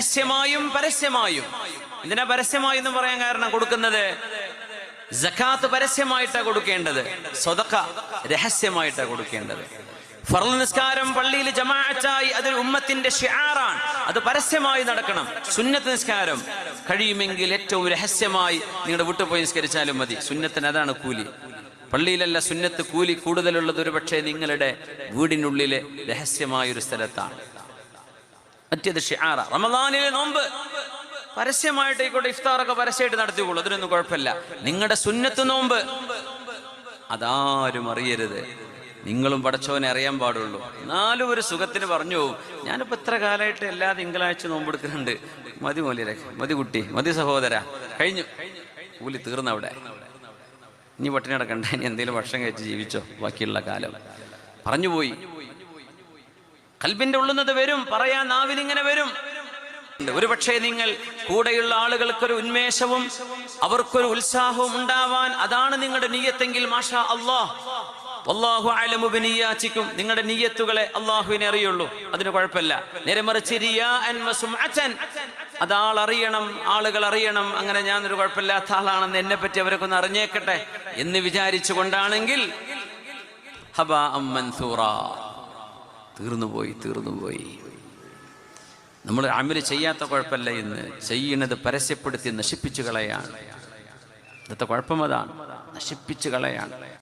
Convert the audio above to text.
രഹസ്യമായും പരസ്യമായും. എന്തിനാ പരസ്യമായി എന്ന് പറയാൻ കാരണം കൊടുക്കുന്നത്? ജക്കാത്ത് പരസ്യമായിട്ടാണ് കൊടുക്കേണ്ടത്. സ്വതക്ക രഹസ്യമായിട്ടാണ് കൊടുക്കേണ്ടത്. ഫർൾ നിസ്കാരം പള്ളിയിൽ ജമാഅത്തായി അതിൽ ഉമ്മത്തിന്റെ ഷിആറാണ്. അത് പരസ്യമായി നടക്കണം. സുന്നത്ത് നിസ്കാരം കഴിയുമെങ്കിൽ ഏറ്റവും രഹസ്യമായി നിങ്ങളുടെ വീട്ടിൽ പോയി നിസ്കരിച്ചാലും മതി. സുന്നത്തിന് അതാണ് കൂലി. പള്ളിയിലല്ല സുന്നത്ത് കൂലി കൂടുതലുള്ളത് ഒരു പക്ഷേ നിങ്ങളുടെ വീടിനുള്ളിലെ രഹസ്യമായ ഒരു സ്ഥലത്താണ്. മറ്റേത് ഷിആറ. റമദാനിലെ നോമ്പ് പരസ്യമായിട്ട് ആയിക്കോട്ടെ ഇഫ്താറൊക്കെ പരസ്യമായിട്ട് നടത്തിക്കോളൂ. അതിനൊന്നും കുഴപ്പമില്ല. നിങ്ങളുടെ സുന്നത്ത് നോമ്പ് അതാരും അറിയരുത്. നിങ്ങളും പടച്ചവനെ അറിയാൻ പാടുള്ളൂ. എന്നാലും ഒരു സുഖത്തിന് പറഞ്ഞു ഞാനിപ്പോൾ ഞാനിപ്പോ എത്ര കാലമായിട്ട് എല്ലാ തിങ്കളാഴ്ച നോമ്പെടുക്കുന്നുണ്ട് മതി മൂല്യരെ മതി കുട്ടി മതി സഹോദര. കഴിഞ്ഞു. കൂലി തീർന്നവിടെ ഇനി പട്ടിണി കിടക്കണ്ട. ഇനി എന്തെങ്കിലും ഭക്ഷണം കഴിച്ച് ജീവിച്ചോ? ബാക്കിയുള്ള കാലം. പറഞ്ഞുപോയി കൽബിന്റെ ഉള്ളുന്നത് വരും പറയാൻ നാവിലിങ്ങനെ വരും. ഒരു പക്ഷേ നിങ്ങൾ കൂടെയുള്ള ആളുകൾക്കൊരു ഉന്മേഷവും അവർക്കൊരു ഉത്സാഹവും ഉണ്ടാവാൻ അതാണ് നിങ്ങളുടെ നീയത്തെങ്കിൽ മാഷാ അള്ളാഹ് അള്ളാഹു അലമുബിനിയാച്ചിക്കും നിങ്ങളുടെ നീയത്തുകളെ അള്ളാഹുവിനെ അറിയുള്ളൂ. അതിന് കുഴപ്പമില്ല. നേരെ മറിച്ച്. അതാൾ അറിയണം ആളുകൾ അറിയണം. അങ്ങനെ ഞാനൊരു കുഴപ്പമില്ലാത്ത ആളാണെന്ന് എന്നെ പറ്റി അവരൊക്കെ ഒന്ന് അറിഞ്ഞേക്കട്ടെ എന്ന് വിചാരിച്ചു കൊണ്ടാണെങ്കിൽ ഹബാ അമ്മൻസൂറ തീർന്നുപോയി തീർന്നുപോയി. നമ്മൾ അമൽ ചെയ്യാത്ത കുഴപ്പമല്ല ഇന്ന്. ചെയ്യുന്നത് പരസ്യപ്പെടുത്തി നശിപ്പിച്ചു കളയാണ്. ഇന്നത്തെ കുഴപ്പം അതാണ്. നശിപ്പിച്ചു കളയാണ്.